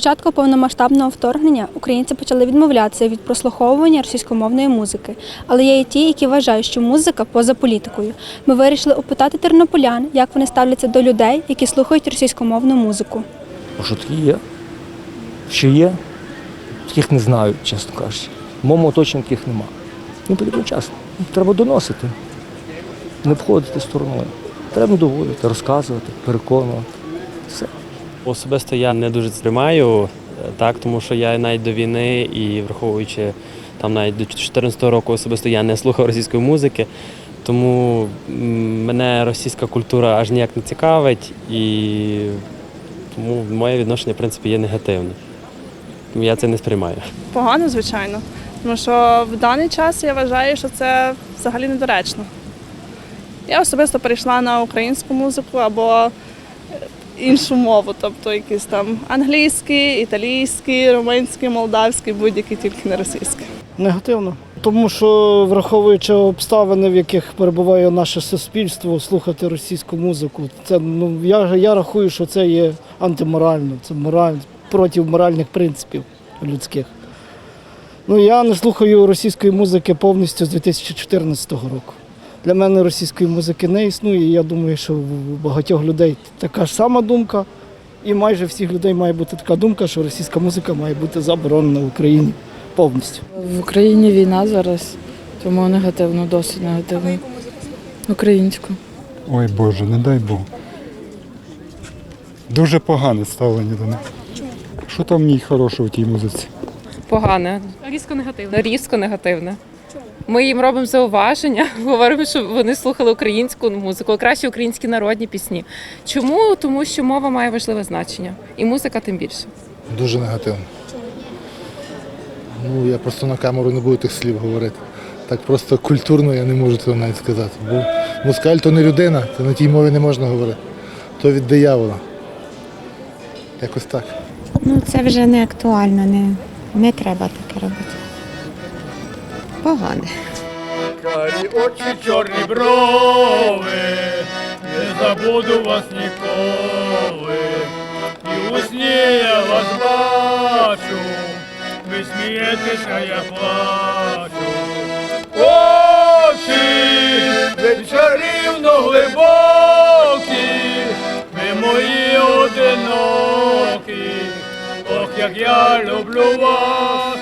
початку повномасштабного вторгнення українці почали відмовлятися від прослуховування російськомовної музики, але є і ті, які вважають, що музика поза політикою. Ми вирішили опитати тернополян, як вони ставляться до людей, які слухають російськомовну музику. Що такі є? Ще є? Таких не знаю, чесно кажучи. В моєму оточенні таких нема. Ну, потрібно час. Треба доносити, не входити стороною. Треба доводити, розказувати, переконувати. Все. Особисто я не дуже сприймаю е, так, тому що я навіть до війни і враховуючи там навіть до 2014 року особисто я не слухав російської музики, тому мене російська культура аж ніяк не цікавить, і тому моє відношення в принципі є негативне. Я це не сприймаю. Погано, звичайно. Тому що в даний час я вважаю, що це взагалі недоречно. Я особисто перейшла на українську музику або іншу мову, тобто якісь там англійський, італійський, румунський, молдавський, будь-який, тільки не російський. Негативно. Тому що, враховуючи обставини, в яких перебуває наше суспільство, слухати російську музику, це ну я, я рахую, що це є антиморально, це мораль проти моральних принципів людських. Ну я не слухаю російської музики повністю з 2014 року. Для мене російської музики не існує. і Я думаю, що в багатьох людей така ж сама думка. І майже всіх людей має бути така думка, що російська музика має бути заборонена в Україні повністю. В Україні війна зараз, тому негативно, досить негативно. Українську. Ой Боже, не дай Бог. Дуже погане ставлення до них. Що там в ній хорошого в тій музиці? Погане. Різко негативне. Різко негативне. Ми їм робимо зауваження, говоримо, що вони слухали українську музику, краще українські народні пісні. Чому? Тому що мова має важливе значення, і музика тим більше. Дуже негативно. Ну, я просто на камеру не буду тих слів говорити. Так просто культурно я не можу цього навіть сказати. Бо мускаль то не людина, то на тій мові не можна говорити. То від диявола. Якось так. Ну, це вже не актуально, не, не треба таке робити. Погане. Карі очі, чорні брови, не забуду вас ніколи. І у сні я вас бачу, ви смієтеся, я плачу. Очі, ви чарівно глибокі, ви мої одинокі, ох, як я люблю вас.